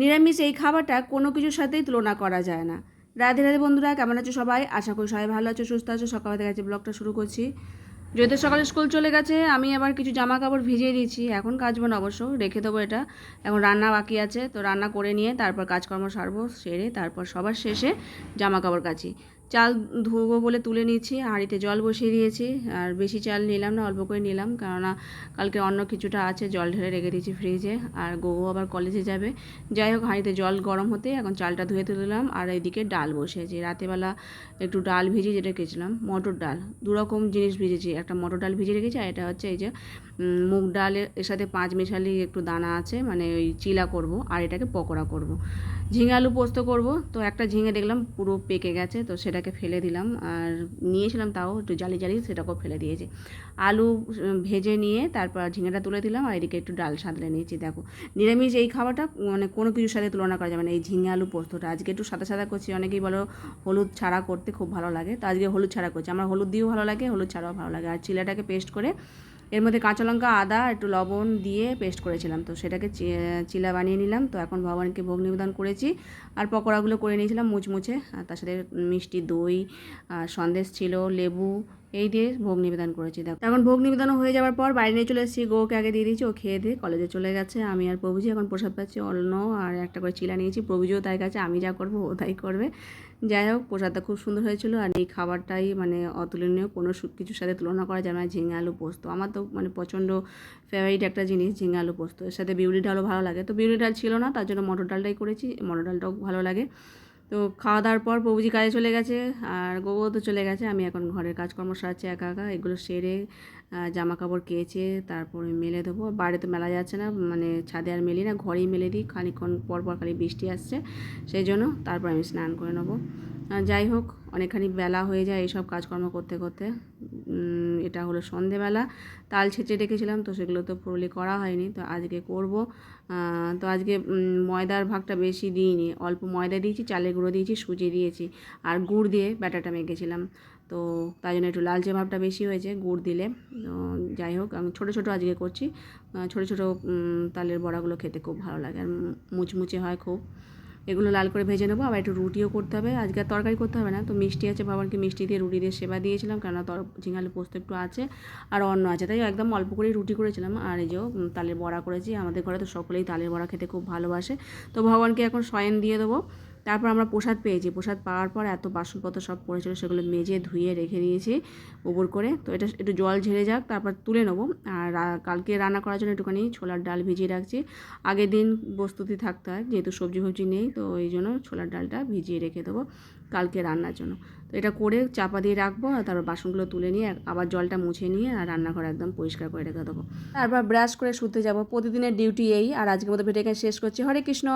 নিরামিষ এই খাবারটা কোনো কিছুর সাথেই তুলনা করা যায় না। রাধে রাধে বন্ধুরা, কেমন আছো সবাই? আশা করি সবাই ভালো আছো, সুস্থ আছো। সকাল থেকে আজকে ব্লগটা শুরু করছি। যেহেতু সকালে স্কুল চলে গেছে, আমি আবার কিছু জামা কাপড় ভিজিয়ে দিয়েছি। এখন কাচবো না অবশ্য, রেখে দেবো এটা। এখন রান্না বাকি আছে, তো রান্না করে নিয়ে তারপর কাজকর্ম সারবো, সেরে তারপর সবার শেষে জামা কাপড় কাচি। চাল ধুবো বলে তুলে নিয়েছি, হাঁড়িতে জল বসিয়ে দিয়েছি, আর বেশি চাল নিলাম না, অল্প করে নিলাম, কেননা কালকে অন্য কিছুটা আছে, জল ঢেলে রেখে দিয়েছি ফ্রিজে আর গোগো আবার কলেজে যাবে। যাই হোক, হাঁড়িতে জল গরম হতে এখন চালটা ধুয়ে তুললাম, আর এইদিকে ডাল বসিয়েছি। রাতেবেলা একটু ডাল ভিজিয়ে যেটা রেখেছিলাম মটর ডাল। দু রকম জিনিস ভিজেছি, একটা মটর ডাল ভিজে রেখেছি, আর এটা হচ্ছে এই যে মুগ ডালের এর সাথে পাঁচ মিশালি একটু দানা আছে মানে ওই চিলা করব, আর এটাকে পকোড়া করব। ঝিঙে আলু পোস্ত করব, তো একটা ঝিঙে দেখলাম পুরো পেকে গেছে, তো সেটাকে ফেলে দিলাম। আর নিয়েছিলাম তাও একটু জালি জালি সেটাকেও ফেলে দিয়েছি। আলু ভেজে নিয়ে তারপর ঝিঙেটা তুলে দিলাম আর এদিকে একটু ডাল সাঁতলে নিয়েছি। দেখো, নিরামিষ এই খাবারটা মানে কোনো কিছুর সাথে তুলনা করা যাবে না। এই ঝিঙে আলু পোস্তটা আজকে একটু সাদা সাদা করছি। অনেকেই বলো হলুদ ছাড়া করতে খুব ভালো লাগে। তো আজকে হলুদ ছাড়া করছি। আমার হলুদ দিয়েও ভালো লাগে, হলুদ ছাড়াও ভালো লাগে। আর চিলাটাকে পেস্ট করে এর মধ্যে কাঁচা লঙ্কা, আদা, একটু লবণ দিয়ে পেস্ট করেছিলাম। তো সেটাকে চিলা বানিয়ে নিলাম। তো এখন ভগবানকে ভোগ নিবেদন করেছি। আর পকোড়াগুলো করে নিয়েছিলাম মুচমুচে। আর তার সাথে মিষ্টি দই আর সন্দেশ ছিল, লেবু এই দিয়ে ভোগ নিবেদন করেছি। দেখো, এখন ভোগ নিবেদন হয়ে যাওয়ার পর বাইরে নিয়ে চলে এসেছি। গোকে আগে দিয়ে দিয়েছি, ও খেয়ে দিয়ে কলেজে চলে গেছে। আমি আর প্রভুজি এখন প্রসাদ পাচ্ছি অন্য আর একটা করে চিলা নিয়েছি। প্রভুজিও তাই কাছে আমি যা করব ও তাই করবে। যাই হোক, প্রসাদটা খুব সুন্দর হয়েছিল আর এই খাবারটাই মানে অতুলনীয়, কোনো কিছুর সাথে তুলনা করা যায় না। ঝিঙে আলু পোস্ত, আমার তো মানে প্রচণ্ড ফেভারিট একটা জিনিস ঝিঙে আলু পোস্ত। এর সাথে বিউলি ডালও ভালো লাগে। তো বিউলি ডাল ছিল না, তার জন্য মটর ডালটাই করেছি। মটর ডালটাও ভালো লাগে। তো খাওয়া দাওয়ার পর প্রভুজি কাজে চলে গেছে, আর গোবো তো চলে গেছে। আমি এখন ঘরের কাজকর্ম সারছি একা একা, এগুলো সেরে জামা কাপড় কেচে, তারপরে মেলে দেবো। বাইরে তো মেলা যাচ্ছে না মানে ছাদে আর মেলি না, ঘরেই মেলে দিই। খানিক্ষণ পর পর খালি বৃষ্টি আসছে, সেই জন্য তারপর আমি স্নান করে নেব। যাই হোক, অনেকখানি বেলা হয়ে যায় এইসব কাজকর্ম করতে করতে। এটা হলো সন্ধেবেলা। তাল ছেঁচে রেখেছিলাম, তো সেগুলো তো পুরোলি করা হয়নি, তো আজকে করব। তো আজকে ময়দার ভাগটা বেশি দিইনি। অল্প ময়দা দিয়েছি, চালের গুঁড়ো দিয়েছি, সুজি দিয়েছি, আর গুড় দিয়ে ব্যাটাটা মেখেছিলাম। তো তাই জন্য একটু লালচে ভাবটা বেশি হয়েছে গুড় দিলে। যাই হোক, আমি ছোটো ছোটো আজকে করছি। ছোটো ছোটো তালের বড়াগুলো খেতে খুব ভালো লাগে, আর মুচমুচে হয় খুব। এগুলো লাল করে ভেজে নেব, আবার একটু রুটিও করতে হবে। আজকে আর তরকারি করতে হবে না, তো মিষ্টি আছে বাবাকে মিষ্টি দিয়ে রুটি দিয়ে সেবা দিয়েছিলাম, কেননা তর ঝিঙালি পোস্ত একটু আছে, আর অন্য আছে। তাই একদম অল্প করেই রুটি করেছিলাম, আর এই যে তালের বড়া করেছি। আমাদের ঘরে তো সকলেই তালের বড়া খেতে খুব ভালোবাসে। তো ভগবানকে এখন শয়ন দিয়ে দেবো। তারপর আমরা প্রসাদ পেয়েছি। প্রসাদ পাওয়ার পর এত বাসনপত্র সব পড়েছিল, সেগুলো মেজে ধুয়ে রেখে দিয়েছি উপর করে। তো এটা একটু জল ঝেড়ে যাক, তারপর তুলে নেব। আর কালকে রান্না করার জন্য একটুখানি ছোলার ডাল ভিজিয়ে রাখছি। আগের দিন প্রস্তুতি থাকতে হয়, যেহেতু সবজি ফবজি নেই, তো এই জন্য ছোলার ডালটা ভিজিয়ে রেখে দেবো কালকে রান্নার জন্য। তো এটা করে চাপা দিয়ে রাখব, আর তারপর বাসনগুলো তুলে নিয়ে আবার জলটা মুছে নিয়ে আর রান্নাঘর একদম পরিষ্কার করে রেখে দেবো। তারপর ব্রাশ করে শুতে যাব। প্রতিদিনের ডিউটি এই, আর আজকের মতো ভিডিওকে শেষ করছি। হরে কৃষ্ণ!